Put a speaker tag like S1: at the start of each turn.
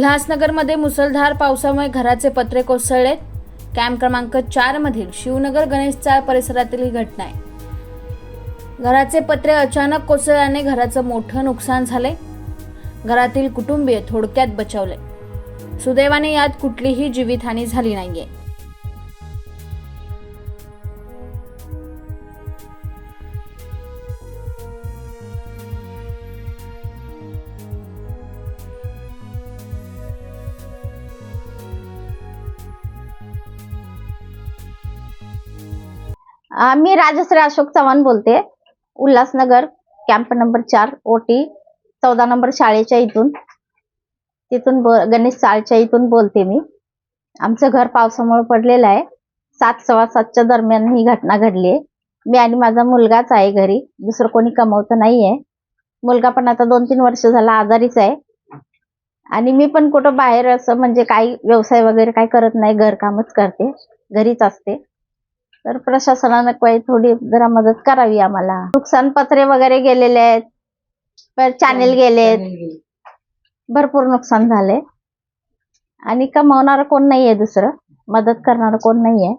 S1: उल्हासनगरमध्ये मुसळधार पावसामुळे घराचे पत्रे कोसळले कॅम्प क्रमांक चार मधील शिवनगर गणेश चाळ परिसरातील ही घटना आहे. घराचे पत्रे अचानक कोसळल्याने घराचं मोठं नुकसान झाले घरातील कुटुंबीय थोडक्यात बचावले सुदैवाने यात कुठलीही जीवितहानी झाली नाहीये.
S2: मी राजश्री अशोक चव्हाण बोलते. उल्हासनगर कॅम्प नंबर चार ओटी चौदा नंबर शाळेच्या इथून. तिथून बो- गणेश चाळच्या इथून बोलते मी. आमचं घर पावसामुळे पडलेलं आहे. सात सव्वा सातच्या दरम्यान ही घटना घडली आहे. मी आणि माझा मुलगाच आहे घरी. दुसरं कोणी कमवतं नाहीये. मुलगा पण आता दोन तीन वर्ष झाला आजारीच आहे. आणि मी पण कुठं बाहेर असं म्हणजे काही व्यवसाय वगैरे काही करत नाही. घरकामच करते. घरीच असते. तर प्रशासनानं काही थोडी जरा मदत करावी आम्हाला. नुकसान पत्रे वगैरे गेलेले आहेत. परत चॅनेल गेलेत. भरपूर नुकसान झाले आणि कमावणार कोण नाहीये दुसरं. मदत करणार कोण नाहीये.